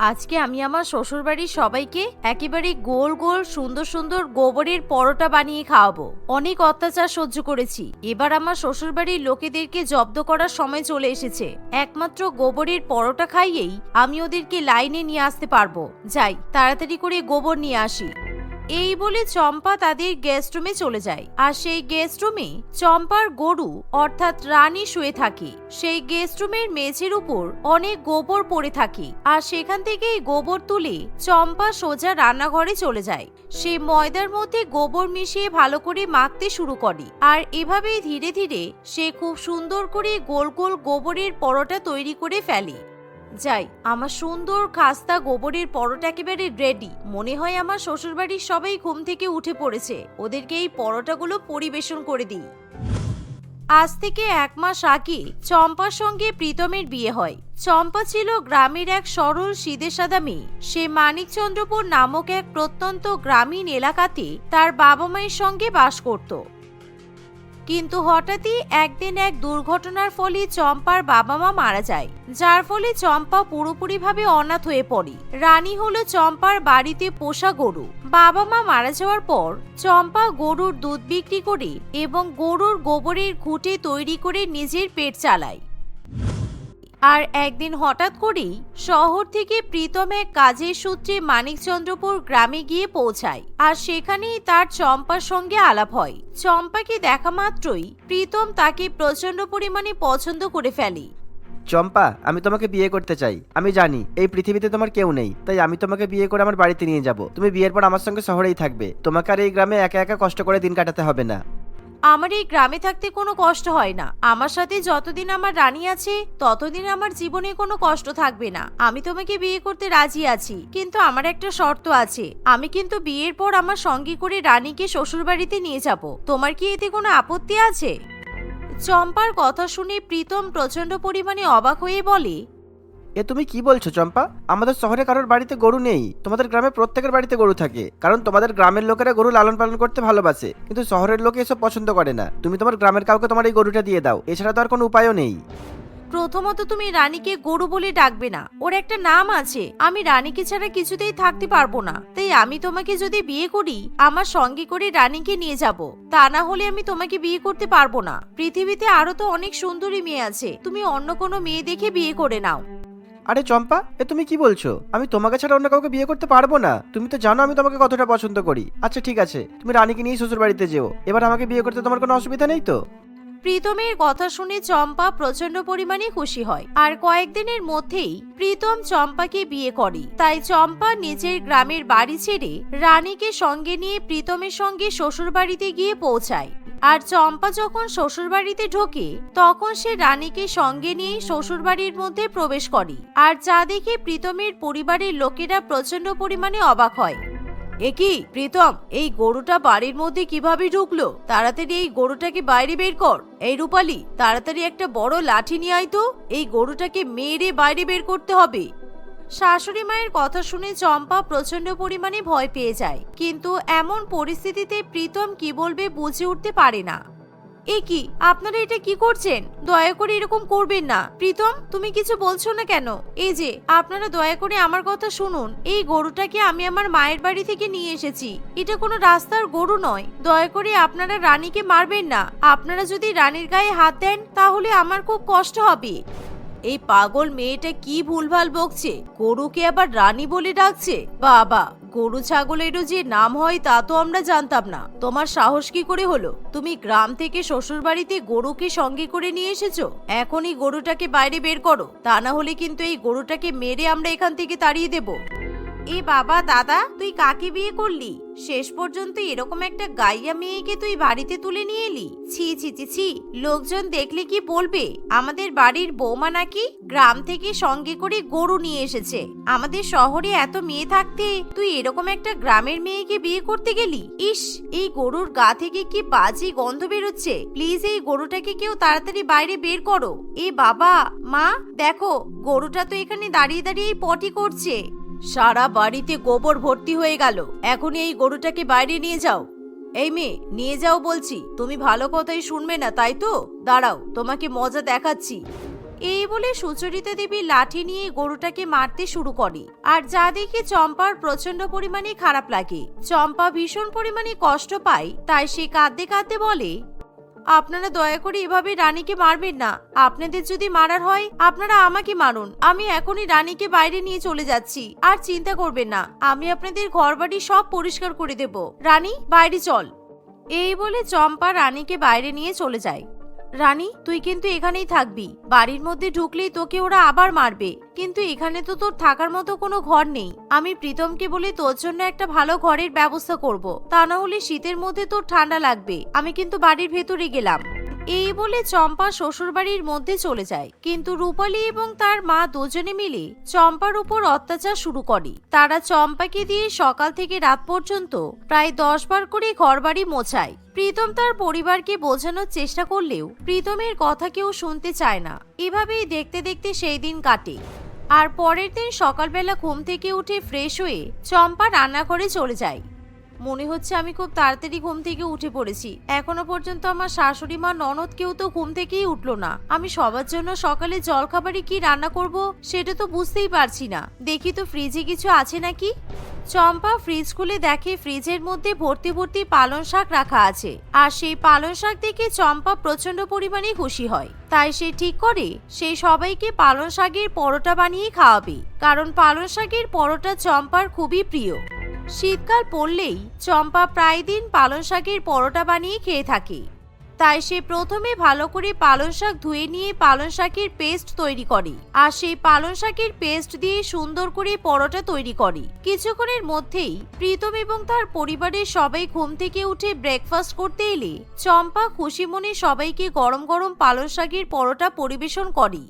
আজকে আমি আমার শ্বশুরবাড়ির সবাইকে একেবারে গোল গোল সুন্দর সুন্দর গোবরের পরোটা বানিয়ে খাওয়াবো। অনেক অত্যাচার সহ্য করেছি। এবার আমার শ্বশুরবাড়ির লোকেদেরকে জব্দ করার সময় চলে এসেছে। একমাত্র গোবরের পরোটা খাইয়েই আমি ওদেরকে লাইনে নিয়ে আসতে পারব। যাই, তাড়াতাড়ি করে গোবর নিয়ে আসি। এই বলে চম্পা তাদের গেস্ট রুমে চলে যায়। আর সেই গেস্ট রুমে চম্পার গরু, অর্থাৎ রানী শুয়ে থাকে। সেই গেস্ট রুমের মেঝের উপর অনেক গোবর পড়ে থাকে। আর সেখান থেকে গোবর তুলে চম্পা সোজা রান্নাঘরে চলে যায়। সে ময়দার মধ্যে গোবর মিশিয়ে ভালো করে মাখতে শুরু করে। আর এভাবেই ধীরে ধীরে সে খুব সুন্দর করে গোল গোল গোবরের পরোটা তৈরি করে ফেলে। যাই, আমার সুন্দর খাস্তা গোবরের পরোটা একেবারে রেডি মনে হয় আমার শ্বশুরবাড়ির সবাই ঘুম থেকে উঠে পড়েছে। ওদেরকে এই পরোটাগুলো পরিবেশন করে দিই। আজ থেকে এক মাস আগে চম্পার সঙ্গে প্রীতমের বিয়ে হয়। চম্পা ছিল গ্রামের এক সরল সিদে সাদা মেয়ে। সে মানিকচন্দ্রপুর নামক এক প্রত্যন্ত গ্রামীণ এলাকাতে তার বাবা মায়ের সঙ্গে বাস করত। কিন্তু হঠাৎই একদিন এক দুর্ঘটনার ফলে চম্পার বাবা মা মারা যায়, যার ফলে চম্পা পুরোপুরিভাবে অনাথ হয়ে পড়ে। রানী হলো চম্পার বাড়িতে পোষা গরু। বাবা মা মারা যাওয়ার পর চম্পা গরুর দুধ বিক্রি করে এবং গরুর গোবরের ঘুটে তৈরি করে নিজের পেট চালায়। আর একদিন হঠাৎ করেই শহর থেকে প্রীতম এক কাজের সূত্রে মানিকচন্দ্রপুর গ্রামে গিয়ে পৌঁছায় আর সেখানেই তার চম্পার সঙ্গে আলাপ হয়। চম্পাকে দেখা মাত্রই প্রীতম তাকে প্রচণ্ড পরিমাণে পছন্দ করে ফেলে। চম্পা, আমি তোমাকে বিয়ে করতে চাই। আমি জানি, এই পৃথিবীতে তোমার কেউ নেই। তাই আমি তোমাকে বিয়ে করে আমার বাড়িতে নিয়ে যাব। তুমি বিয়ের পর আমার সঙ্গে শহরেই থাকবে। তোমাকে আর এই গ্রামে একা একা কষ্ট করে দিন কাটাতে হবে না। আমার এই গ্রামে থাকতে কোনো কষ্ট হয় না। আমার সাথে যতদিন আমার রানী আছে, ততদিন আমার জীবনে কোনো কষ্ট থাকবে না। আমি তোমাকে বিয়ে করতে রাজি আছি, কিন্তু আমার একটা শর্ত আছে। আমি কিন্তু বিয়ের পর আমার সঙ্গে করে রানীকে শ্বশুরবাড়িতে নিয়ে যাব। তোমার কি এতে কোনো আপত্তি আছে? চম্পার কথা শুনে প্রীতম প্রচণ্ড পরিমাণে অবাক হয়ে বলে এ তুমি কি বলছো, চম্পা? আমাদের শহরে কারোর বাড়িতে গরু নেই। তোমাদের গ্রামে প্রত্যেকের বাড়িতে গরু থাকে। কারণ তোমাদের গ্রামের লোকেরা গরু লালন পালন করতে ভালোবাসে। কিন্তু শহরের লোকে এসব পছন্দ করে না। তুমি তোমার গ্রামের কাউকে তোমার এই গরুটা দিয়ে দাও। এছাড়া তো আর কোনো উপায়ও নেই। প্রথমত তুমি রানীকে গরু বলে ডাকবে না। ওর একটা নাম আছে। আমি রানীকে ছাড়া কিছুতেই থাকতে পারব না। তাই আমি তোমাকে যদি বিয়ে করি, আমার সঙ্গে করে রানীকে নিয়ে যাব। তা না হলে আমি তোমাকে বিয়ে করতে পারব না। পৃথিবীতে আরও তো অনেক সুন্দরী মেয়ে আছে। তুমি অন্য কোনো মেয়ে দেখে বিয়ে করে নাও। আরে চম্পা, এ তুমি কি বলছো? আমি তোমাকে ছাড়া অন্য কাউকে বিয়ে করতে পারব না। তুমি তো জানো আমি তোমাকে কতটা পছন্দ করি। আচ্ছা ঠিক আছে। তুমি রানীকে নিয়ে শ্বশুর বাড়িতে যেও। এবার আমাকে বিয়ে করতে তোমার কোনো অসুবিধা নেই তো? প্রীতমের কথা শুনে চম্পা প্রচণ্ড পরিমাণে খুশি হয়। আর কয়েকদিনের মধ্যেই প্রীতম চম্পাকে বিয়ে করে। তাই চম্পা নিজের গ্রামের বাড়ি ছেড়ে রানীকে সঙ্গে নিয়ে প্রীতমের সঙ্গে শ্বশুরবাড়িতে গিয়ে পৌঁছায়। আর চম্পা যখন শ্বশুরবাড়িতে ঢোকে, তখন সে রানীকে সঙ্গে নিয়ে শ্বশুরবাড়ির মধ্যে প্রবেশ করে। আর যা দেখে প্রীতমের পরিবারের লোকেরা প্রচণ্ড পরিমাণে অবাক হয়। একই প্রীতম, এই গরুটা বাড়ির মধ্যে কীভাবে ঢুকলো? তাড়াতাড়ি এই গরুটাকে বাইরে বের কর। এই রূপালি, তাড়াতাড়ি একটা বড় লাঠি নিয়ে আয় তো। এই গরুটাকে মেরে বাইরে বের করতে হবে। শাশুড়ি মায়ের কথা শুনে চম্পা প্রচণ্ড পরিমাণে ভয় পেয়ে যায়। কিন্তু এমন পরিস্থিতিতে প্রীতম কি বলবে বুঝে উঠতে পারে না। এ কি, আপনারা এটা কি করছেন? দয়া করে এরকম করবেন না। প্রীতম, তুমি কিছু বলছো না কেন? এই যে, আপনারা দয়া করে আমার কথা শুনুন। এই গরুটাকে আমি আমার মায়ের বাড়ি থেকে নিয়ে এসেছি। এটা কোনো রাস্তার গরু নয়। দয়া করে আপনারা রানীকে মারবেন না। আপনারা যদি রানীর গায়ে হাত দেন, তাহলে আমার খুব কষ্ট হবে। এই পাগল মেয়েটা কি ভুলভাল বকছে? গরুকে আবার রানী বলে ডাকছে? বাবা! গরু ছাগলেরও যে নাম হয় তা তো আমরা জানতাম না। তোমার সাহস কি করে হলো? তুমি গ্রাম থেকে শ্বশুর বাড়িতে গরুকে সঙ্গে করে নিয়ে এসেছ? এখনই গরুটাকে বাইরে বের করো। তা না হলে কিন্তু এই গরুটাকে মেরে আমরা এখান থেকে তাড়িয়ে দেব। এ বাবা, দাদা, তুই কাকে বিয়ে করলি? শেষ পর্যন্ত এরকম একটা গাইয়া মেয়েকে তুই বাড়িতে তুলে নিয়ে এলি? ছি ছি ছি ছি, লোকজন দেখলে কি বলবে? আমাদের বাড়ির বৌমা নাকি গ্রাম থেকে সঙ্গে করে গরু নিয়ে এসেছে। আমাদের শহরে এত মেয়ে থাকতে তুই এরকম একটা গ্রামের মেয়েকে বিয়ে করতে গেলি? ইস, এই গরুর গা থেকে কি বাজে গন্ধ বেরোচ্ছে? প্লিজ এই গরুটাকে কেউ তাড়াতাড়ি বাইরে বের করো। এ বাবা, মা, দেখো, গরুটা তো এখানে দাঁড়িয়ে দাঁড়িয়ে পটি করছে। সারা বাড়িতে গোবর ভর্তি হয়ে গেল। এখন এই গরুটাকে বাইরে নিয়ে যাও। এই মেয়ে, নিয়ে যাও বলছি। তুমি ভালো কথাই শুনবে না, তাই তো? দাঁড়াও, তোমাকে মজা দেখাচ্ছি। এই বলে সুচরিতা দেবী লাঠি নিয়ে গরুটাকে মারতে শুরু করে। আর যা দেখে চম্পার প্রচণ্ড পরিমাণে খারাপ লাগে। চম্পা ভীষণ পরিমাণে কষ্ট পায়, তাই সে কাঁদতে কাঁদতে বলে আপনারা দয়া করে এভাবে রানীকে মারবেন না। আপনাদের যদি মারার হয়, আপনারা আমাকে মারুন। আমি এখনই রানীকে বাইরে নিয়ে চলে যাচ্ছি। আর চিন্তা করবেন না, আমি আপনাদের ঘরবাড়ি সব পরিষ্কার করে দেব। রানী, বাইরে চল। এই বলে চম্পা রানীকে বাইরে নিয়ে চলে যায়। রানী, তুই কিন্তু এখানেই থাকবি। বাড়ির মধ্যে ঢুকলেই তোকে ওরা আবার মারবে। কিন্তু এখানে তো তোর থাকার মতো কোনো ঘর নেই। আমি প্রীতমকে বলি তোর জন্য একটা ভালো ঘরের ব্যবস্থা করব। তা না হলে শীতের মধ্যে তোর ঠান্ডা লাগবে। আমি কিন্তু বাড়ির ভেতরে গেলাম। এই বলে চম্পা শ্বশুরবাড়ির মধ্যে চলে যায়। কিন্তু রূপালী এবং তার মা দুজনে মিলে চম্পার উপর অত্যাচার শুরু করে। তারা চম্পাকে দিয়ে সকাল থেকে রাত পর্যন্ত প্রায় দশ বার করে ঘরবাড়ি মোছায়। প্রীতম তার পরিবারকে বোঝানোর চেষ্টা করলেও প্রীতমের কথা কেউ শুনতে চায় না। এভাবেই দেখতে দেখতে সেই দিন কাটে। আর পরের দিন সকালবেলা ঘুম থেকে উঠে ফ্রেশ হয়ে চম্পা রান্নাঘরে চলে যায়। মনে হচ্ছে আমি খুব তাড়াতাড়ি ঘুম থেকে উঠে পড়েছি। এখনও পর্যন্ত আমার শাশুড়ি মা, ননদ কেউ তো ঘুম থেকেই উঠল না। আমি সবার জন্য সকালে জলখাবারে কি রান্না করব সেটা তো বুঝতেই পারছি না। দেখি তো ফ্রিজে কিছু আছে নাকি? চম্পা ফ্রিজ খুলে দেখে ফ্রিজের মধ্যে ভর্তি ভর্তি পালং শাক রাখা আছে। আর সেই পালং শাক দেখে চম্পা প্রচণ্ড পরিমাণে খুশি হয়। তাই সে ঠিক করে সেই সবাইকে পালং শাকের পরোটা বানিয়ে খাওয়াবে। কারণ পালং শাকের পরোটা চম্পার খুবই প্রিয়। শীতকাল পড়লেই চম্পা প্রায় দিন পালং শাকের পরোটা বানিয়ে খেয়ে থাকে। তাই সে প্রথমে ভালো করে পালং শাক ধুয়ে নিয়ে পালং শাকের পেস্ট তৈরি করে আর সেই পালং শাকের পেস্ট দিয়ে সুন্দর করে পরোটা তৈরি করে। কিছুক্ষণের মধ্যেই প্রীতম এবং তার পরিবারের সবাই ঘুম থেকে উঠে ব্রেকফাস্ট করতে এলে চম্পা খুশি মনে সবাইকে গরম গরম পালং শাকের পরোটা পরিবেশন করে।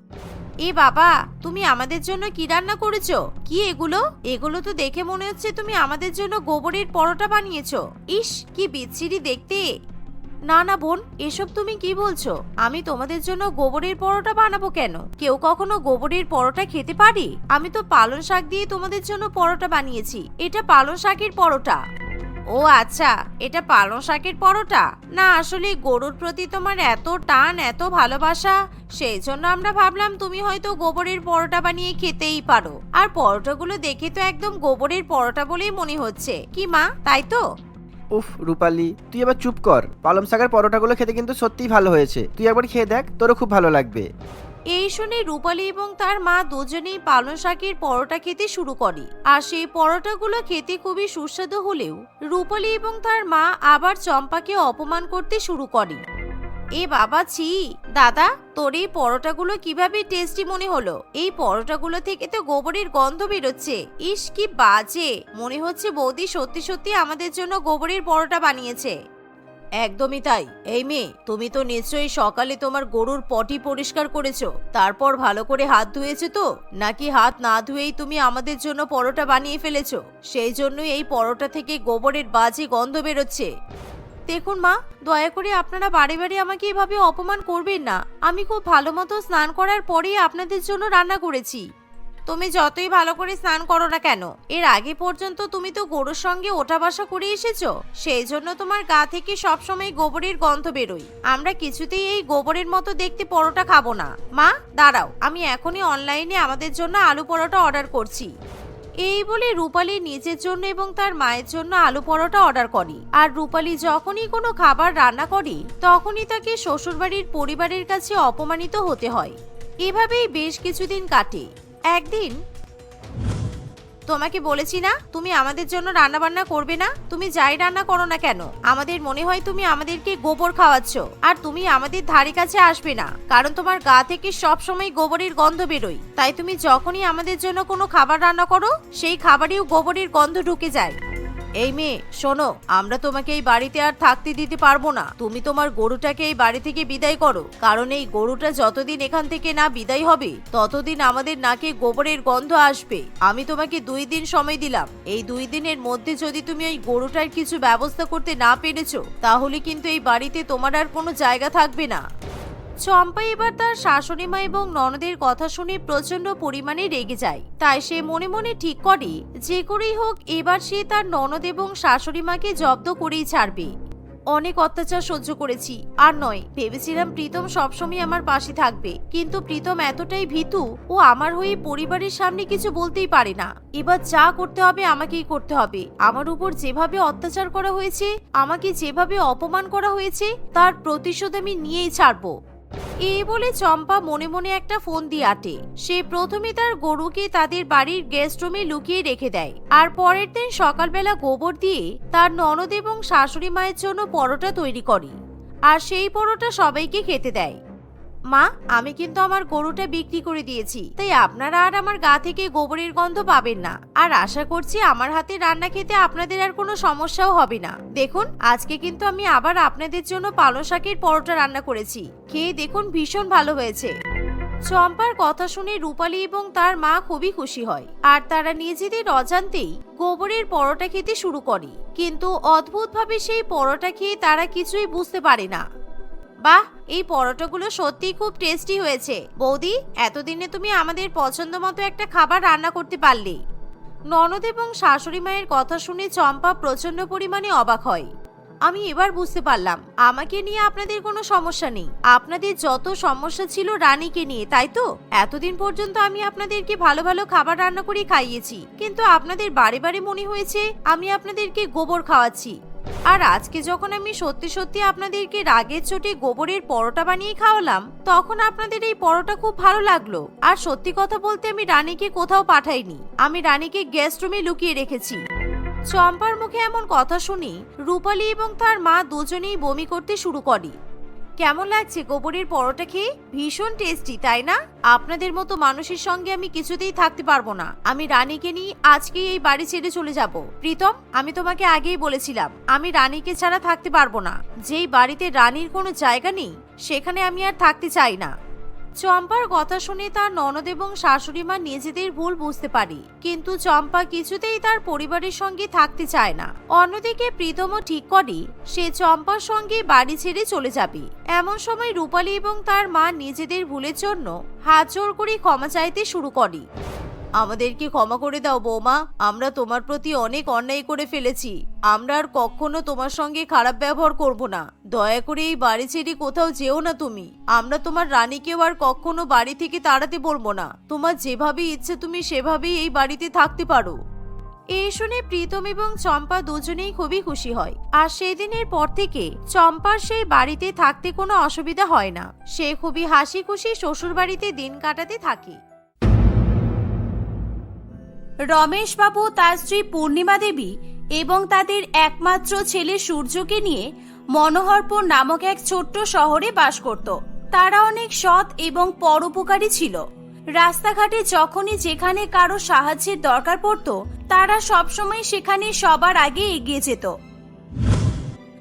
এ বাবা, তুমি আমাদের জন্য কি রান্না করেছ? কি এগুলো? এগুলো তো দেখে মনে হচ্ছে তুমি আমাদের জন্য গোবরের পরোটা বানিয়েছো। ইস, কি বিচ্ছিরি দেখতে। না না বোন, এসব তুমি কি বলছো? আমি তোমাদের জন্য গোবরের পরোটা বানাবো কেন? কেউ কখনো গোবরের পরোটা খেতে পারি? আমি তো পালং শাক দিয়ে তোমাদের জন্য পরোটা বানিয়েছি। এটা পালং শাকের পরোটা। ও আচ্ছা এটা পালং শাকের পরোটা? না, আসলে গরুর প্রতি তোমার এত টান, এত ভালোবাসা, সেই জন্য আমরা ভাবলাম তুমি হয়তো গোবরের পরোটা বানিয়ে খেতেই পারো। আর পরোটাগুলো দেখে তো একদম গোবরের পরোটা বলেই মনে হচ্ছে। কি মা, তাই তো? উফ, রূপালি, তুই এবার চুপ কর। পালং শাকের পরোটাগুলো খেতে কিন্তু সত্যিই ভালো হয়েছে। তুই একবার খেয়ে দেখ, তোরও খুব ভালো লাগবে। এই শুনে রূপালী এবং তার মা দুজনেই পালং শাকের পরোটা খেতে শুরু করে। আর সেই পরোটাগুলো খেতে খুবই সুস্বাদু হলেও রূপালী এবং তার মা আবার চম্পাকে অপমান করতে শুরু করে। এ বাবা, ছি, দাদা, তোর এই পরোটাগুলো কীভাবে টেস্টি মনে হলো? এই পরোটাগুলো থেকে তো গোবরের গন্ধ বেরোচ্ছে। ইস, কি বাজে! মনে হচ্ছে বৌদি সত্যি সত্যি আমাদের জন্য গোবরের পরোটা বানিয়েছে। একদমই তাই। এই মেয়ে, তুমি তো নিশ্চয়ই সকালে তোমার গরুর পটি পরিষ্কার করেছ। তারপর ভালো করে হাত ধুয়েছো তো? নাকি হাত না ধুয়েই তুমি আমাদের জন্য পরোটা বানিয়ে ফেলেছো? সেই জন্যই এই পরোটা থেকে গোবরের বাজে গন্ধ বেরোচ্ছে। দেখুন মা, দয়া করে আপনারা বারে বারে আমাকে এভাবে অপমান করবেন না। আমি খুব ভালো মতো স্নান করার পরেই আপনাদের জন্য রান্না করেছি। তুমি যতই ভালো করে স্নান করো না কেন, এর আগে পর্যন্ত তুমি তো গরুর সঙ্গে ওঠা বসা করে এসেছ। সেই জন্য তোমার গা থেকে সবসময় গোবরের গন্ধ বেরোয়। আমরা কিছুতেই এই গোবরের মতো দেখতে পরোটা খাব না। মা, দাঁড়াও, আমি এখনই অনলাইনে আমাদের জন্য আলু পরোটা অর্ডার করছি। এই বলে রূপালি নিজের জন্য এবং তার মায়ের জন্য আলু পরোটা অর্ডার করে। আর রূপালি যখনই কোনো খাবার রান্না করে, তখনই তাকে শ্বশুরবাড়ির পরিবারের কাছে অপমানিত হতে হয়। এভাবেই বেশ কিছুদিন কাটে। একদিন, তোমাকে বলেছি না, তুমি আমাদের জন্য রান্না বান্না করবে না, তুমি যাই রান্না করো না কেন? আমাদের মনে হয় তুমি আমাদেরকে গোবর খাওয়াচ্ছ, আর তুমি আমাদের ধারে কাছে আসবে না, কারণ তোমার গা থেকে সব সময় গোবরের গন্ধ বেরোয়। তাই তুমি যখনই আমাদের জন্য কোনো খাবার রান্না করো, সেই খাবারেও গোবরের গন্ধ ঢুকে যায়। এই মেয়ে, শোনো, আমরা তোমাকে এই বাড়িতে আর থাকতে দিতে পারব না। তুমি তোমার গরুটাকে এই বাড়ি থেকে বিদায় করো, কারণ এই গরুটা যতদিন এখান থেকে না বিদায় হবে, ততদিন আমাদের নাকে গোবরের গন্ধ আসবে। আমি তোমাকে দুই দিন সময় দিলাম। এই দুই দিনের মধ্যে যদি তুমি এই গরুটার কিছু ব্যবস্থা করতে না পেরেছ, তাহলে কিন্তু এই বাড়িতে তোমার আর কোনো জায়গা থাকবে না। চম্পা এবার তার শাশুড়ি মা এবং ননদের কথা শুনে প্রচণ্ড পরিমাণে রেগে যায়। তাই সে মনে মনে ঠিক করে, যে করেই হোক এবার সে তার ননদ এবং শাশুড়ি মাকে জব্দ করেই ছাড়বে। অনেক অত্যাচার সহ্য করেছি, আর নয়, ভেবেছিলাম প্রীতম সবসময় আমার পাশে থাকবে, কিন্তু প্রীতম এতটাই ভীতু, ও আমার হয়ে পরিবারের সামনে কিছু বলতেই পারে না। এবার যা করতে হবে আমাকেই করতে হবে। আমার উপর যেভাবে অত্যাচার করা হয়েছে, আমাকে যেভাবে অপমান করা হয়েছে, তার প্রতিশোধ আমি নিয়েই ছাড়বো। এই বলে চম্পা মনে মনে একটা ফোন দিয়ে আটে। সে প্রথমে তার গরুকে তাদের বাড়ির গেস্ট রুমে লুকিয়ে রেখে দেয়। আর পরের দিন সকালবেলা গোবর দিয়ে তার ননদ এবং শাশুড়ি মায়ের জন্য পরোটা তৈরি করে। আর সেই পরোটা সবাইকে খেতে দেয়। মা, আমি কিন্তু আমার গরুটা বিক্রি করে দিয়েছি। তাই আপনারা আর আমার গা থেকে গোবরের গন্ধ পাবেন না। আর আশা করছি আমার হাতে রান্না খেতে আপনাদের আর কোনো সমস্যাও হবে না। দেখুন, আজকে কিন্তু আমি আবার আপনাদের জন্য পালং শাকের পরোটা রান্না করেছি। খেয়ে দেখুন ভীষণ ভালো হয়েছে। চম্পার কথা শুনে রূপালী এবং তার মা খুবই খুশি হয়। আর তারা নিজেদের অজান্তেই গোবরের পরোটা খেতে শুরু করে। কিন্তু অদ্ভুতভাবে সেই পরোটা খেয়ে তারা কিছুই বুঝতে পারে না। বাহ, এই পরোটাগুলো সত্যিই খুব টেস্টি হয়েছে। বৌদি, এতদিনে তুমি আমাদের পছন্দ মতো একটা খাবার রান্না করতে পারলে। ননদ এবং শাশুড়ি মায়ের কথা শুনে চম্পা প্রচণ্ড পরিমাণে অবাক হয়। আমি এবার বুঝতে পারলাম, আমাকে নিয়ে আপনাদের কোনো সমস্যা নেই। আপনাদের যত সমস্যা ছিল রানীকে নিয়ে, তাই তো? এতদিন পর্যন্ত আমি আপনাদেরকে ভালো ভালো খাবার রান্না করে খাইয়েছি। কিন্তু আপনাদের বারে বারে মনে হয়েছে আমি আপনাদেরকে গোবর খাওয়াচ্ছি। আর আজকে যখন আমি সত্যি সত্যি আপনাদেরকে রাগের চোটে গোবরের পরোটা বানিয়ে খাওয়ালাম, তখন আপনাদের এই পরোটা খুব ভালো লাগল। আর সত্যি কথা বলতে আমি রানীকে কোথাও পাঠাইনি। আমি রানীকে গেস্ট রুমে লুকিয়ে রেখেছি। চম্পার মুখে এমন কথা শুনি রূপালী এবং তার মা দুজনেই বমি করতে শুরু করে। কেমন লাগছে গোবরের পরোটা খেয়ে? ভীষণ টেস্টি তাই না? আপনাদের মতো মানুষের সঙ্গে আমি কিছুতেই থাকতে পারব না। আমি রানীকে নিয়ে আজকেই এই বাড়ি ছেড়ে চলে যাব। প্রীতম, আমি তোমাকে আগেই বলেছিলাম, আমি রানীকে ছাড়া থাকতে পারব না। যেই বাড়িতে রানীর কোনো জায়গা নেই, সেখানে আমি আর থাকতে চাই না। চম্পার কথা শুনে তার ননদ এবং শাশুড়ি মা নিজেদের ভুল বুঝতে পারি। কিন্তু চম্পা কিছুতেই তার পরিবারের সঙ্গে থাকতে চায় না। অন্যদিকে প্রীতমও ঠিক করে, সে চম্পার সঙ্গে বাড়ি ছেড়ে চলে যাবে। এমন সময় রূপালী এবং তার মা নিজেদের ভুলের জন্য হাত জোর করে ক্ষমা চাইতে শুরু করে। আমাদেরকে ক্ষমা করে দাও, বৌমা। আমরা তোমার প্রতি অনেক অন্যায় করে ফেলেছি। আমরা আর কখনো তোমার সঙ্গে খারাপ ব্যবহার করব না। দয়া করে এই বাড়ি ছেড়ে কোথাও যেও না তুমি। আমরা তোমার রানীকেও আর কখনো বাড়ি থেকে তাড়াতে বলব না। তোমার যেভাবে ইচ্ছে তুমি সেভাবেই এই বাড়িতে থাকতে পারো। এই শুনে প্রীতম এবং চম্পা দুজনেই খুবই খুশি হয়। আর সেই দিনের পর থেকে চম্পার সেই বাড়িতে থাকতে কোনো অসুবিধা হয় না। সে খুবই হাসি খুশি শ্বশুর বাড়িতে দিন কাটাতে থাকে। রমেশবাবু তার স্ত্রী পূর্ণিমা দেবী এবং তাদের একমাত্র ছেলে সূর্যকে নিয়ে মনোহরপুর নামক এক ছোট্ট শহরে বাস করত। তারা অনেক সৎ এবং পরোপকারী ছিল। রাস্তাঘাটে যখনই যেখানে কারও সাহায্যের দরকার পড়ত, তারা সবসময় সেখানে সবার আগে এগিয়ে যেত।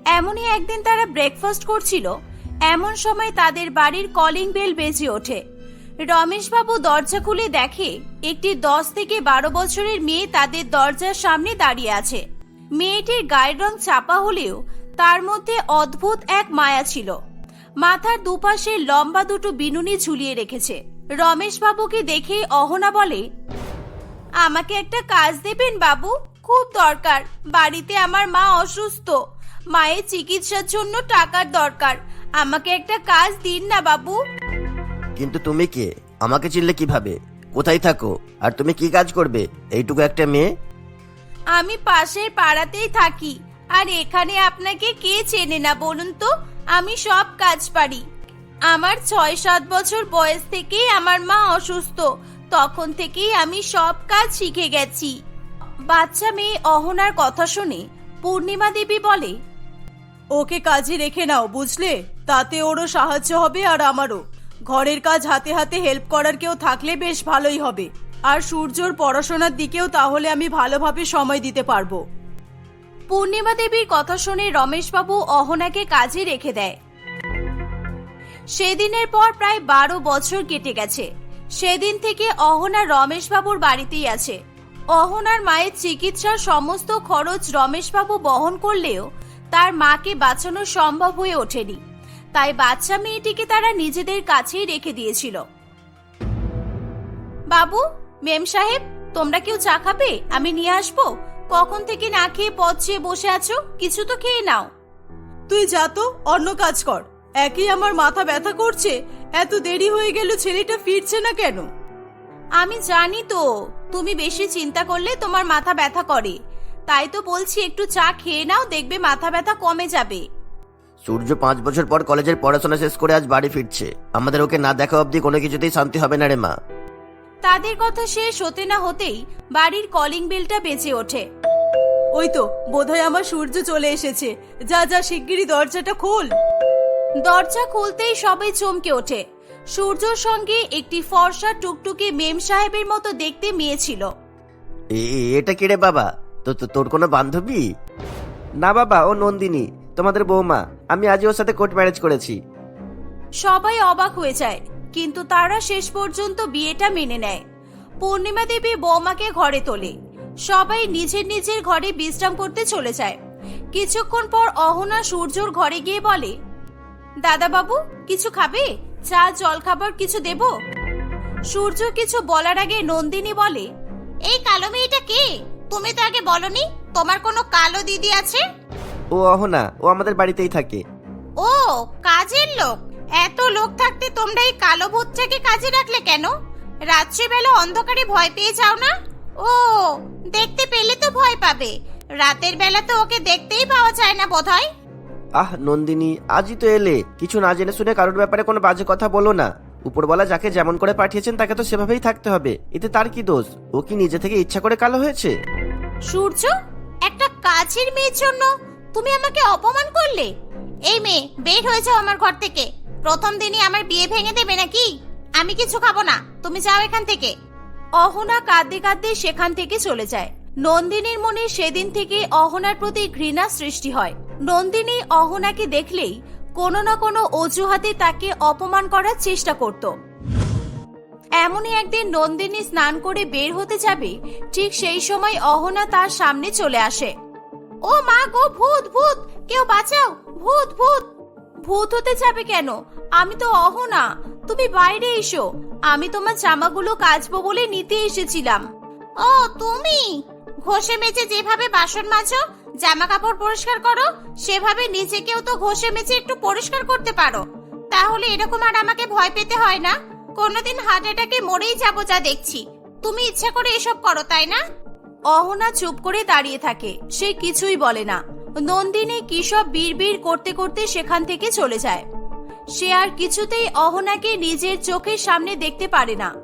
এমনই একদিন তারা ব্রেকফাস্ট করছিল। এমন সময় তাদের বাড়ির কলিং বেল বেজে ওঠে। রমেশবাবু দরজা খুলে দেখে একটি দশ থেকে বারো বছরের মেয়ে তাদের দরজার সামনে দাঁড়িয়ে আছে। মেয়েটির গায়ের রং চাপা হলেও তার মধ্যে অদ্ভুত এক মায়া ছিল। মাথার দুপাশে লম্বা দুটো বিনুনি ঝুলিয়ে রেখেছে। রমেশবাবুকে দেখে অহনা বলে, আমাকে একটা কাজ দেবেন বাবু, খুব দরকার। বাড়িতে আমার মা অসুস্থ। মায়ের চিকিৎসার জন্য টাকার দরকার। আমাকে একটা কাজ দিন না বাবু। কিন্তু তুমি কে? আমাকে চিনলে কীভাবে? কোথায় থাকো? আর তুমি কি কাজ করবে? এইটুকু একটা মেয়ে? আমি পাশের পাড়াতেই থাকি। আর এখানে আপনাকে কে চেনে না বলুন তো? আমি সব কাজ পারি। আমার ছয় সাত বছর বয়স থেকেই আমার মা অসুস্থ। তখন থেকেই আমি সব কাজ শিখে গেছি। বাচ্চা মেয়ে অহনার কথা শুনে পূর্ণিমা দেবী বলে ওকে কাজে রেখে নাও বুঝলে? তাতে ওরও সাহায্য হবে আর আমারও। ঘরের কাজ হাতে হাতে হেল্প করার কেউ থাকলে বেশ ভালোই হবে। আর সূর্যর পড়াশোনার দিকেও তাহলে আমি ভালোভাবে সময় দিতে পারব। পূর্ণিমা দেবীর কথা শুনে রমেশবাবু অহনাকে কাজে রেখে দেয়। সেদিনের পর প্রায় বারো বছর কেটে গেছে। সেদিন থেকে অহনা রমেশবাবুর বাড়িতেই আছে। অহনার মায়ের চিকিৎসার সমস্ত খরচ রমেশবাবু বহন করলেও তার মাকে বাঁচানো সম্ভব হয়ে ওঠেনি। তাই বাচ্চা মেয়েটিকে তারা নিজেদের কাছেই রেখে দিয়েছিল। বাবু মেম সাহেব তোমরা কেউ চা খাবে? আমি নিয়ে আসব। কখন থেকে না খেয়ে পথ চেয়ে বসে আছো? কিছু তো খেয়ে নাও। তুই যা তো অন্য কাজ কর। একই আমার মাথা ব্যথা করছে। এত দেরি হয়ে গেল ছেলেটা ফিরছে না কেন? আমি জানি তো তুমি বেশি চিন্তা করলে তোমার মাথা ব্যথা করে। তাই তো বলছি একটু চা খেয়ে নাও দেখবে মাথা ব্যথা কমে যাবে। সূর্য পাঁচ বছর পর কলেজের পড়াশোনা শেষ করে আজ বাড়ি ফিরছে। আমাদের ওকে না দেখা অবধি কোনো কিছুতেই শান্তি হবে না রে মা। তাদের কথা শেষ হতে না হতেই বাড়ির কলিং বেলটা বেজে ওঠে। ওই তো বোধহয় আমার সূর্য চলে এসেছে। যা যা শিগগিরই দরজাটা খোল। দরজা খুলতেই সবাই চমকে ওঠে। সূর্যর সঙ্গে একটি ফর্সা টুকটুকে মেম সাহেবের মতো দেখতে মেয়ে ছিল। এটা কি রে বাবা? তো তো- তোর কোনো বান্ধবী? না বাবা ও নন্দিনী। তোমাদের বৌমা আমি আজই ওর সাথে কোর্ট ম্যারেজ করেছি। সবাই অবাক হয়ে যায় কিন্তু তারা শেষ পর্যন্ত বিয়েটা মেনে নেয়। পূর্ণিমা দেবী বৌমাকে ঘরে তোলে। সবাই নিজের নিজের ঘরে বিশ্রাম করতে চলে যায়। কিছুক্ষণ পর অহনা সূর্যর ঘরে গিয়ে বলে দাদা বাবু কিছু খাবে? চা জল খাবার কিছু দেব? সূর্য কিছু বলার আগে নন্দিনী বলে এই কালো মেয়েটা কে? তুমি তো আগে বলনি তোমার কোনো কালো দিদি আছে? ও অহনা ও আমাদের বাড়িতেই থাকে। ও কাজের লোক। এত লোক থাকতে তোমরা এই কালো ভূতটাকে কাজে রাখলে কেন? রাত্রিবেলা অন্ধকারে ভয় পেয়ে যাও না? ও দেখতে পেলে তো ভয় পাবে। রাতের বেলা তো ওকে দেখতেই পাওয়া যায় না বোধহয়। আহ নন্দিনী আজই তো এলে। কিছু না জেনে শুনে কারোর ব্যাপারে কোনো বাজে কথা বলো না। উপরওয়ালা যাকে যেমন করে পাঠিয়েছেন তাকে তো সেভাবেই থাকতে হবে। এতে তার কি দোষ? ও কি নিজে থেকে ইচ্ছা করে কালো হয়েছে? সূর্য একটা কাজের মেয়ের জন্য তুমি আমাকে অপমান করলে? এই মেয়ে, বের হয়ে যাও আমার ঘর থেকে। প্রথম দিনই আমার বিয়ে ভেঙে দেবে নাকি? আমি কিছু খাব না, তুমি যাও এখান থেকে। অহনা কাঁদতে কাঁদতে সেখান থেকে চলে যায়। নন্দিনীর মনে সেদিন থেকে অহনার প্রতি ঘৃণা সৃষ্টি হয়। নন্দিনী অহনাকে দেখলেই কোনো না কোনো অজুহাতে তাকে অপমান করার চেষ্টা করত। এমনই একদিন নন্দিনী স্নান করে বের হতে যাবে, ঠিক সেই সময় অহনা তার সামনে চলে আসে। ও মা গো, ভূত ভূত! কেউ বাঁচাও! ভূত ভূত! ভূত হতে যাবে কেন? আমি তো অহনা। তুমি বাইরে এসো। আমি তোমার জামাগুলো কাচবো বলে নিতে এসেছিলাম। ও, তুমি? ঘষে মেজে যেভাবে বাসন মাজো জামা কাপড় পরিষ্কার করো, সেভাবে নিজেকেও তো ঘষে মেজে একটু পরিষ্কার করতে পারো। তাহলে এরকম আর আমাকে ভয় পেতে হয় না? কোনোদিন হার্ট অ্যাটাকে মরেই যাব যা দেখছি। তুমি ইচ্ছা করে এসব করো, তাই না? অহনা চুপ করে দাঁড়িয়ে থাকে। সে কিছুই বলে না। নন্দিনী কিসব বিড়বিড় করতে করতে সেখান থেকে চলে যায়। সে আর কিছুতেই অহনাকে নিজের চোখের সামনে দেখতে পারে না।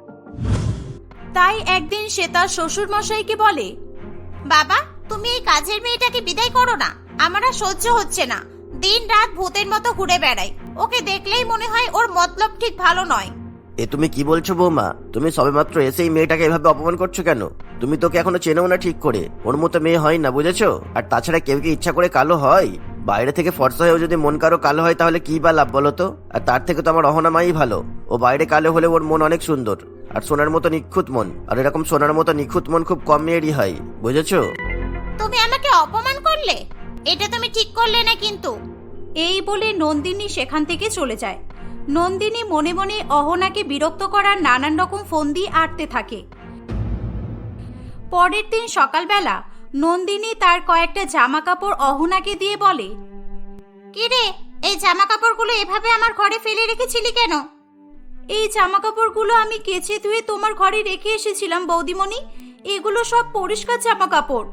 তাই একদিন সে তার শ্বশুর মশাইকে বলে, বাবা, তুমি এই কাজের মেয়েটাকে বিদায় করো না। আমার আর সহ্য হচ্ছে না। দিন রাত ভূতের মতো ঘুরে বেড়াই। ওকে দেখলেই মনে হয় ওর মতলব ঠিক ভালো নয়। এ তুমি কি বলছো বৌমা? তুমি সবেমাত্র এসেই মেয়েটাকে এভাবে অপমান করছ কেন? তুমি তোকে এখনও চেনেও না ঠিক করে। ওর মতো মেয়ে হয় না বুঝেছ? আর তাছাড়া কেউ কি ইচ্ছা করে কালো হয়? বাইরে থেকে ফর্সা হয়েও যদি মন কারও কালো হয় তাহলে কি বা লাভ বলো তো? আর তার থেকে তো আমার অহনামাই ভালো। ও বাইরে কালো হলে ওর মন অনেক সুন্দর। আর সোনার মতো নিখুঁত মন। আর এরকম সোনার মতো নিখুঁত মন খুব কম মেয়েরই হয় বুঝেছ? তুমি আমাকে অপমান করলে? এটা তুমি ঠিক করলে না কিন্তু। এই বলে নন্দিনী সেখান থেকে চলে যায়। নন্দিনী মনে মনে অহনাকে বিরক্ত করার নানান রকম ফন্দি আটতে থাকে। পরের দিন সকালবেলা নন্দিনী তার কয়েকটা জামা কাপড় অহনাকে দিয়ে বলে কিরে এই জামা কাপড়গুলো এভাবে আমার ঘরে ফেলে রেখেছিলি কেন? এই জামা কাপড়গুলো আমি কেচে ধুয়ে তোমার ঘরে রেখে এসেছিলাম বৌদিমণি। এগুলো সব পরিষ্কার জামা কাপড়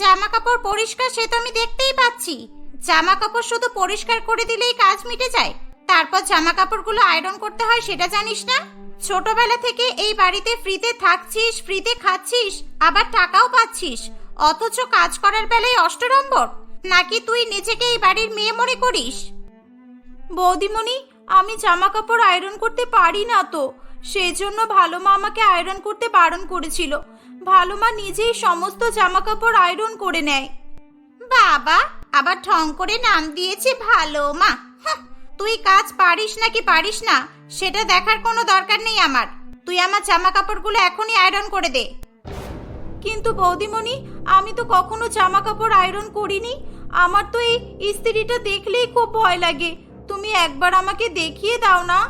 জামা কাপড় পরিষ্কার সে তো আমি দেখতেই পাচ্ছি। জামা কাপড় শুধু পরিষ্কার করে দিলেই কাজ মিটে যায়। তারপর জামা কাপড়গুলো আয়রন করতে হয় সেটা জানিস না? ছোটবেলা থেকে এই বাড়িতে ফ্রিতে থাকছিস, ফ্রিতে খাচ্ছিস, আবার টাকাও পাচ্ছিস। অথচ কাজ করার বেলায় অষ্ট নম্বর নাকি তুই নিজেকে এই বাড়ির মেয়ে মনে করিস? বৌদিমণি, আমি জামা কাপড় আয়রন করতে পারি না তো। সেই জন্য ভালো মা আমাকে আয়রন করতে বারণ করেছিল। ভালো মা নিজেই সমস্ত জামা কাপড় আয়রন করে নেয়। বাবা, আবার ঠং করে নাম দিয়েছে ভালো মা। তুই কাজ পারিস নাকি পারিস না, সেটা দেখার কোনো দরকার নেই আমার। তুই আমার জামা কাপড়গুলো এখনই আয়রন করে দে। কিন্তু বৌদিমণি, আমি তো কখনো জামা কাপড় আয়রন করিনি। আমার তো এই ইস্ত্রিটা দেখলেই খুব ভয় লাগে। তুমি একবার আমাকে দেখিয়ে দাও না।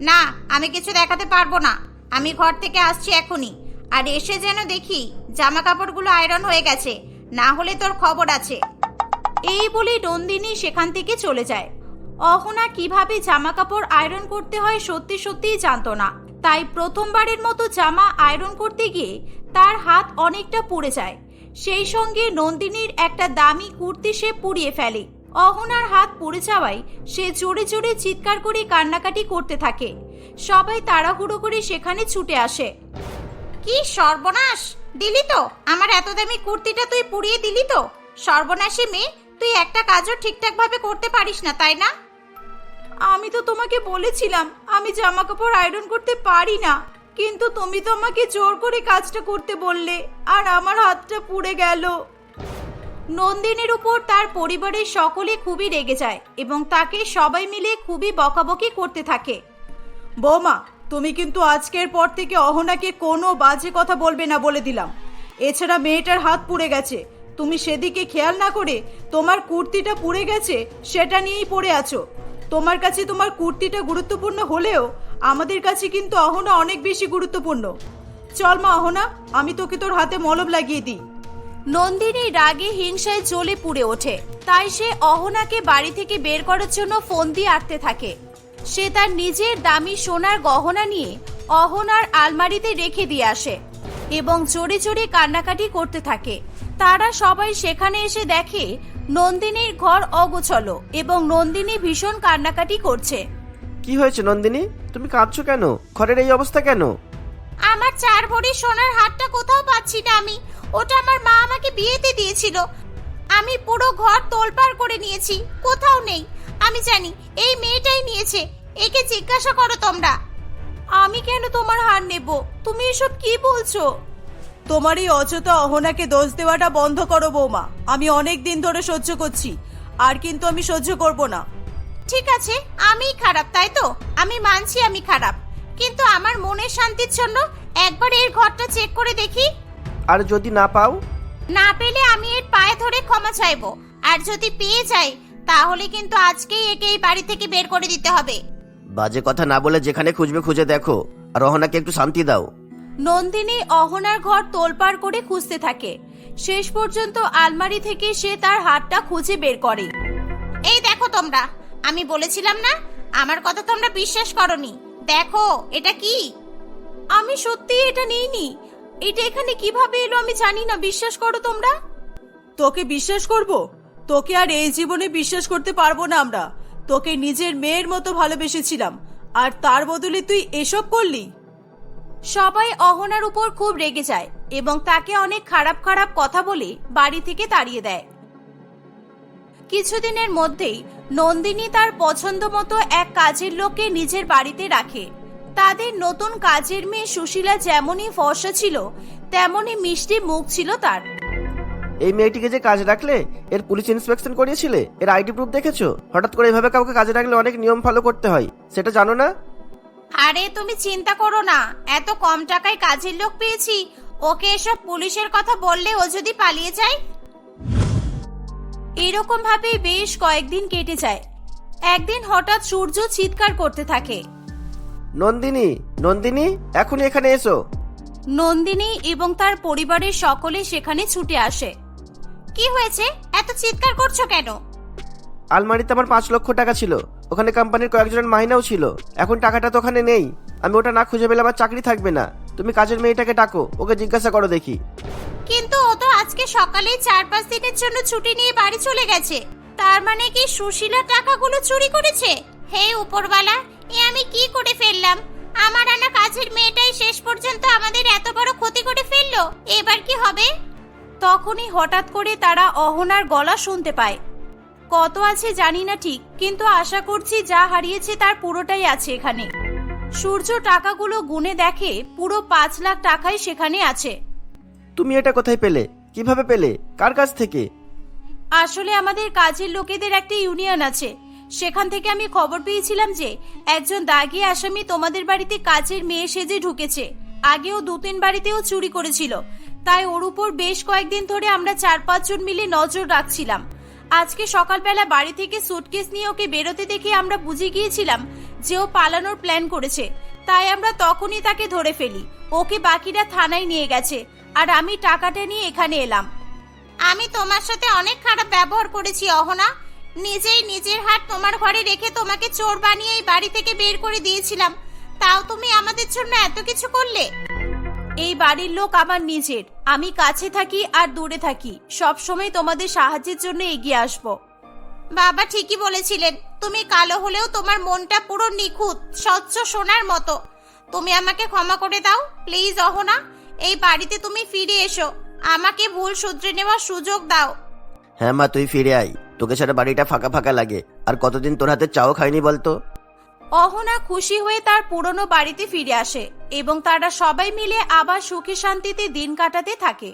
না, আমি কিছু দেখাতে পারব না। আমি ঘর থেকে আসছি এখনই। আর এসে যেন দেখি জামা কাপড়গুলো আয়রন হয়ে গেছে। না হলে তোর খবর আছে। এই বলে নন্দিনী সেখান থেকে চলে যায়। অহনা কীভাবে জামা কাপড় আয়রন করতে হয় সত্যি সত্যিই জানতো না। তাই প্রথমবারের মতো জামা আয়রন করতে গিয়ে তার হাত অনেকটা পুড়ে যায়। সেই সঙ্গে নন্দিনীর একটা দামি কুর্তি সে পুড়িয়ে ফেলে। অহনার হাত পুড়ে যাওয়ায় সে জোরে জোরে চিৎকার করে কান্নাকাটি করতে থাকে। সবাই তাড়াহুড়ো করে সেখানে ছুটে আসে। কি সর্বনাশ! দিলি তো? আমার এত দামি কুর্তিটা তুই পুড়িয়ে দিলি তো? সর্বনাশী মেয়ে, তুই একটা কাজও ঠিকঠাক ভাবে করতে পারিস না, তাই না? আমি তো তোমাকে বলেছিলাম, আমি জামা কাপড় আয়রন করতে পারি না। কিন্তু তুমি তো আমাকে জোর করে কাজটা করতে বললে, আর আমার হাতটা পুড়ে গেল। নন্দিনীর উপর তার পরিবারের সকলে খুবই রেগে যায় এবং তাকে সবাই মিলে খুবই বকাবকি করতে থাকে। বৌমা, তুমি কিন্তু আজকের পর থেকে অহনাকে কোনো বাজে কথা বলবে না বলে দিলাম। এছাড়া মেয়েটার হাত পুড়ে গেছে। তুমি সেদিকে খেয়াল না করে তোমার কুর্তিটা পুড়ে গেছে, সেটা নিয়েই পড়ে আছো। তোমার কাছে তোমার কুর্তিটা গুরুত্বপূর্ণ হলেও আমাদের কাছে কিন্তু অহনা অনেক বেশি গুরুত্বপূর্ণ। চল মা অহনা, আমি তোকে তোর হাতে মলম লাগিয়ে দিই। নন্দিনী রাগে হিংসায় জ্বলে পুড়ে ওঠে। তাই সে অহনাকে বাড়ি থেকে বের করার জন্য ফোন দিয়ে আটতে থাকে। সে তার নিজের দামি সোনার গহনা নিয়ে অহনার আলমারিতে রেখে দিয়ে আসে এবং জোরে জোরে কান্নাকাটি করতে থাকে। তারা সবাই সেখানে এসে দেখে নন্দিনীর ঘর অগোছলো এবং নন্দিনী ভীষণ কান্নাকাটি করছে। কি হয়েছে নন্দিনী? তুমি কাঁদছো কেন? ঘরের এই অবস্থা কেন? আমার চার ভরি সোনার হারটা কোথাও পাচ্ছি না আমি। ওটা আমার মা আমাকে বিয়েতে দিয়েছিল। আমি পুরো ঘর তোলপাড় করে নিয়েছি। কোথাও নেই। আমি জানি এই মেয়েটাই নিয়েছে। একে জিজ্ঞাসা করো তোমরা। আমি কেন তোমার হার নেব? তুমি এসব কি বলছো? তোমার এই অযথা অহনাকে দোষ দেওয়াটা বন্ধ করো বৌমা। আমি অনেক দিন ধরে সহ্য করছি আর কিন্তু আমি সহ্য করব না। ঠিক আছে আমিই খারাপ তাই তো? আমি মানছি আমি খারাপ। কিন্তু আমার মনের শান্তির জন্য একবার এর ঘরটা চেক করে দেখি। আর যদি না পাও? না পেলে আমি এর পায়ে ধরে ক্ষমা চাইব। আর যদি পেয়ে যাই তাহলে কিন্তু আজকেই একে এই বাড়ি থেকে বের করে দিতে হবে। বাজে কথা না বলে যেখানে খুঁজবে খুঁজে দেখো। আর রহনাকে একটু শান্তি দাও। নন্দিনী অহনার ঘর তোলপাড় করে খুঁজতে থাকে। শেষ পর্যন্ত আলমারি থেকে সে তার হাতটা খুঁজে বের করে। এই দেখো তোমরা আমি বলেছিলাম না? আমার কথা তোমরা বিশ্বাস করনি। দেখো এটা কি? আমি সত্যি এটা নেইনি। এটা এখানে কীভাবে এলো আমি জানি না বিশ্বাস করো তোমরা? তোকে বিশ্বাস করব? তোকে আর এই জীবনে বিশ্বাস করতে পারব না আমরা। তোকে নিজের মেয়ের মতো ভালোবেসেছিলাম। আর তার বদলে তুই এসব করলি? সবাই অহনার উপর খুব রেগে যায় এবং তাকে অনেক খারাপ খারাপ কথা বলে বাড়ি থেকে তাড়িয়ে দেয়। কিছুদিনের মধ্যেই নন্দিনী তার পছন্দ মতো এক কাজের লোককে নিজের বাড়িতে রাখে। তাদের নতুন কাজের মেয়ে সুশীলা যেমনই ফর্সা ছিল, তেমনই মিষ্টি মুখ ছিল তার। এই মেয়েটিকে যে কাজ রাখলে? এর পুলিশ ইন্সপেকশন করিয়েছিলে? এর আইডি প্রুফ দেখেছ? হঠাৎ করে এভাবে কাউকে কাজে রাখলে অনেক নিয়ম ফলো করতে হয়। সেটা জানো না? আরে তুমি চিন্তা করো না। এত কম টাকায় কাজের লোক পেয়েছি। ওকে এসব পুলিশের কথা বললে ও যদি পালিয়ে যায়? এরকম ভাবে বেশ কয়েকদিন কেটে যায়। একদিন হঠাৎ সূর্য চিৎকার করতে থাকে। নন্দিনী নন্দিনী এখন এখানে এসো। নন্দিনী এবং তার পরিবারের সকলে সেখানে ছুটে আসে। কি হয়েছে? এত চিৎকার করছ কেন? আলমারিতে আমার পাঁচ লক্ষ টাকা ছিল। ওখানে কোম্পানির কয়েকজনের মাইনাও ছিল। এখন টাকাটা তো ওখানে নেই। আমি ওটা না খুঁজে পেলে আমার চাকরি থাকবে না। তুমি কাজের মেয়েটাকে ডাকো, ওকে জিজ্ঞাসা করো দেখি। কিন্তু ও তো আজকে সকালেই চার পাঁচ দিনের জন্য ছুটি নিয়ে বাড়ি চলে গেছে। তার মানে কি সুশীলা টাকাগুলো চুরি করেছে? হে উপরওয়ালা, এ আমি কি করে ফেললাম? আমার আনা কাজের মেয়েটাই শেষ পর্যন্ত আমাদের এত বড় ক্ষতি করে ফেলল। এবার কি হবে? তখনই হঠাৎ করে তারা অহনার গলা শুনতে পায়। কত আছে জানি না ঠিক কিন্তু আশা করছি যা হারিয়েছে তার পুরোটাই আছে এখানে। সূর্য টাকাগুলো গুনে দেখে পুরো পাঁচ লাখ টাকাই সেখানে আছে। তুমি এটা কোথায় পেলে? কীভাবে পেলে? কার কাছ থেকে? আসলে আমাদের কাজের লোকেদের একটা ইউনিয়ন আছে। সেখান থেকে আমি খবর পেয়েছিলাম যে একজন দাগি আসামি তোমাদের বাড়িতে কাজের মেয়ে সেজে ঢুকেছে। আগেও দু তিন বাড়িতেও চুরি করেছিল। তাই ওর উপর বেশ কয়েকদিন ধরে আমরা চার পাঁচজন মিলে নজর রাখছিলাম। আজকে সকালবেলা বাড়ি থেকে সুটকেস নিয়ে ওকে বেরোতে দেখে আমরা বুঝে গিয়েছিলাম যে ও পালানোর প্ল্যান করেছে। তাই আমরা তখনই তাকে ধরে ফেলি। ওকে বাকিরা থানায় নিয়ে গেছে। আর আমি টাকাটা নিয়ে এখানে এলাম। আমি তোমার সাথে অনেক খারাপ ব্যবহার করেছি, অহনা। নিজেই নিজের হাত তোমার ঘরে রেখে তোমাকে চোর বানিয়ে এই বাড়ি থেকে বের করে দিয়েছিলাম। তাও তুমি আমাদের জন্য এত কিছু করলে? এই বাড়ির লোক আমার নিজের। আমি কাছে থাকি আর দূরে থাকি। সব সময় তোমাদের সাহায্যের জন্য এগিয়ে আসব। বাবা ঠিকই বলেছিলেন। তুমি কালো হলেও তোমার মনটা পুরো নিখুঁত স্বচ্ছ সোনার মতো। তুমি আমাকে ক্ষমা করে দাও প্লিজ অহনা। এই বাড়িতে তুমি ফিরে এসো। আমাকে ভুল শুধরে নেওয়ার সুযোগ দাও। হ্যাঁ মা তুই ফিরে আয়। তোকে ছাড়া বাড়িটা ফাঁকা ফাঁকা লাগে। আর কতদিন তোর হাতে চাও খাইনি বলতো? অহনা খুশি হয়ে তার পুরনো বাড়িতে ফিরে আসে এবং তারা সবাই মিলে আবার সুখে শান্তিতে দিন কাটাতে থাকে।